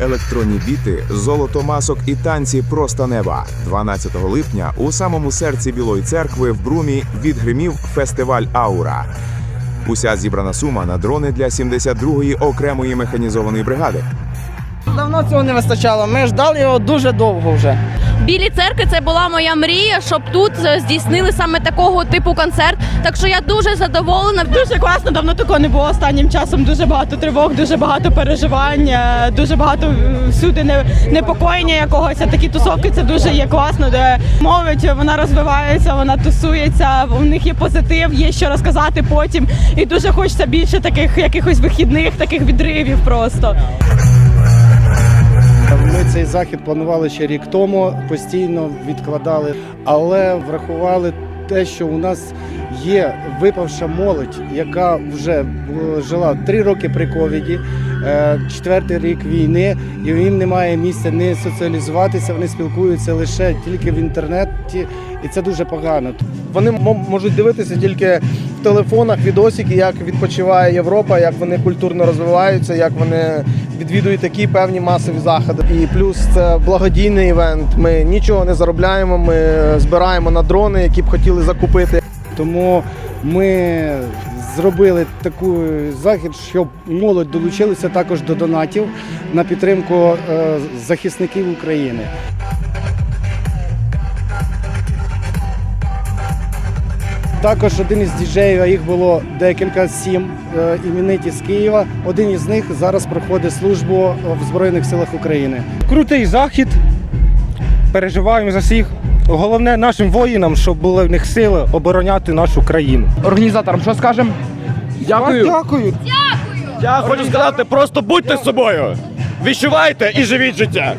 електронні біти, золото масок і танці просто неба. 12 липня у самому серці Білої церкви в Брумі відгримів фестиваль Аура. Уся зібрана сума на дрони для 72-ї окремої механізованої бригади. Давно цього не вистачало. Ми ждали його дуже довго вже. Білі церкви це була моя мрія, щоб тут е, здійснили саме такого типу концерт. Так що я дуже задоволена. Дуже класно, давно такого не було останнім часом. Дуже багато тривог, дуже багато переживань, е, дуже багато е, всюди не, непокоєння якогось. Такі тусовки це дуже є класно, де молодь вона розвивається, вона тусується, у них є позитив, є що розказати потім. І дуже хочеться більше таких якихось вихідних, таких відривів просто. Захід планували ще рік тому, постійно відкладали, але врахували те, що у нас є випавша молодь, яка вже е, жила три роки при ковіді, четвертий рік війни, і їм немає місця не соціалізуватися. Вони спілкуються лише тільки в інтернеті, і це дуже погано. Вони можуть дивитися тільки в телефонах відосики, як відпочиває Європа, як вони культурно розвиваються, як вони відвідують такі певні масові заходи. І плюс це благодійний івент. Ми нічого не заробляємо. Ми збираємо на дрони, які б хотіли закупити. Тому ми зробили таку захід, щоб молодь долучилася також до донатів на підтримку е, захисників України. Також один із діджеїв, а їх було декілька, сім е, імениті з Києва. Один із них зараз проходить службу в Збройних силах України. крутий захід. Переживаємо за всіх. Головне нашим воїнам, щоб були в них сили обороняти нашу країну. Організаторам що скажемо? Дякую. Дякую. Я хочу сказати, просто будьте з собою. Відчувайте і живіть життя.